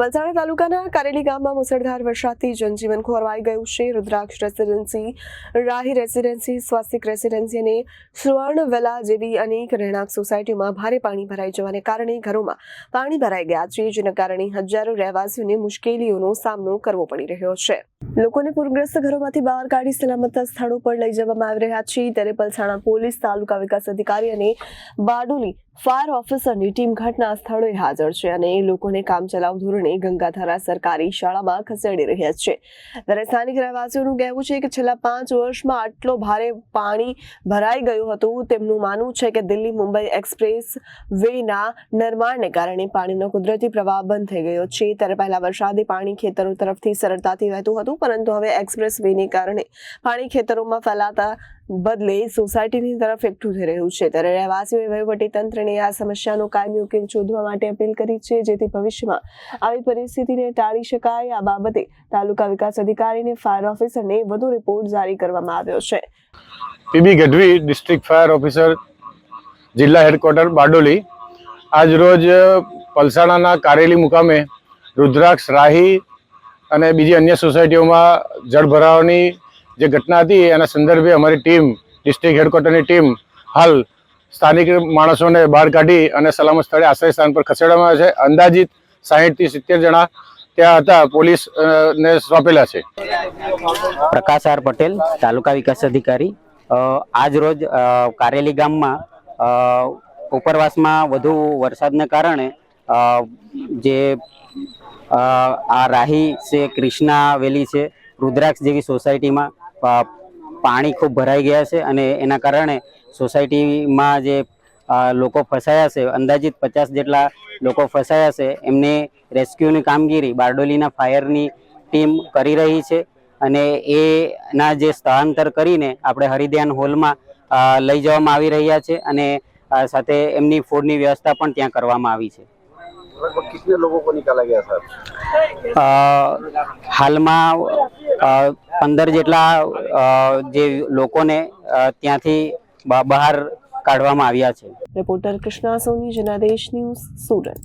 વલસાડ તાલુકાના કારેલી ગામમાં મુસળધાર વરસાદથી જનજીવન ખોરવાઈ ગયું છે. Rudraksh residency, Rahi residency Swastik residency અને સુવર્ણ વેલા જેવી અનેક રહેણાંક સોસાયટીઓમાં ભારે પાણી ભરાઈ જવાને કારણે ઘરોમાં પાણી ભરાઈ ગયા છે, જેના કારણે હજારો રહેવાસીઓને મુશ્કેલીઓનો સામનો કરવો પડી રહ્યો છે. લોકોને પૂરગ્રસ્ત ઘરોમાંથી બહાર કાઢી સલામત સ્થળો પર લઈ જવામાં આવી રહ્યા છે. ત્યારે પલસાણા પોલીસ, તાલુકા વિકાસ અધિકારી અને બારડોલી ફાયર ઓફિસરની ટીમ ઘટના સ્થળે હાજર છે અને લોકોને કામચલાઉ ધોરણે ગંગાધરા સરકારી શાળામાં ખસેડી રહ્યા છે. ત્યારે સ્થાનિક રહેવાસીઓનું કહેવું છે કે છેલ્લા પાંચ વર્ષમાં આટલો ભારે પાણી ભરાઈ ગયું હતું. તેમનું માનવું છે કે દિલ્હી મુંબઈ એક્સપ્રેસ વેના નિર્માણને કારણે પાણીનો કુદરતી પ્રવાહ બંધ થઈ ગયો છે. ત્યારે પહેલા વરસાદી પાણી ખેતરો તરફથી સરળતાથી વહેતું હતું. પરંતુ હવે એક્સપ્રેસ વેને કારણે પાણી ખેતરોમાં ફેલાતા બદલે સોસાયટીની તરફ એકઠું થઈ રહ્યું છે. ત્યારે રહેવાસીઓએ વહીવટી તંત્રને આ સમસ્યાનો કાયમી ઉકેલ શોધવા માટે અપીલ કરી છે, જેથી ભવિષ્યમાં આવી પરિસ્થિતિને ટાળી શકાય. આ બાબતે તાલુકા વિકાસ અધિકારીને, ફાયર ઓફિસરને વધુ રિપોર્ટ જારી કરવામાં આવ્યો છે. PB Gadhvi, district fire officer, જિલ્લા હેડક્વાર્ટર, બારડોલી. આજ રોજ પલસાણાના કારેલી મુકામે રુદ્રાક્ષ રાહી અને બીજી અન્ય સોસાયટીઓમાં જળ ભરાવાની જે ઘટના હતી, એના સંદર્ભે અમારી ટીમ ડિસ્ટ્રિક્ટ હેડક્વાર્ટરની ટીમ, હાલ સ્થાનિક માણસોને બહાર કાઢી અને સલામત સ્થળે આશ્રય સ્થાન પર ખસેડવામાં છે. અંદાજિત સાહીઠથી સિત્તેર જણા ત્યાં હતા, પોલીસ ને સોંપેલા છે. પ્રકાશ આર પટેલ, તાલુકા વિકાસ અધિકારી. આજ રોજ કારેલી ગામમાં ઉપરવાસમાં વધુ વરસાદને કારણે જે આ રાહી છે ક્રિષ્ના વેલી છે, રુદ્રાક્ષ જેવી સોસાયટીમાં. પાણી ખૂબ ભરાઈ ગયા છે અને એના કારણે સોસાયટીમાં જે લોકો ફસાયા છે, અંદાજિત પચાસ જેટલા લોકો ફસાયા છે, એમને રેસ્ક્યુની કામગીરી બારડોલીના ફાયરની ટીમ કરી રહી છે અને એના જે સ્થળાંતર કરીને આપણે હરિધ્યાન હોલમાં લઈ જવામાં આવી રહ્યા છે અને સાથે એમની ફૂડની વ્યવસ્થા પણ ત્યાં કરવામાં આવી છે. लगभग कितने लोगों को निकाला गया सर અ, હાલમાં અ, પંદર જેટલા અ, જે લોકોને અ, ત્યાંથી બ- બહાર કાઢવામાં આવ્યા છે રિપોર્ટર કૃષ્ણા સોની જનાદેશ ન્યૂઝ સુરત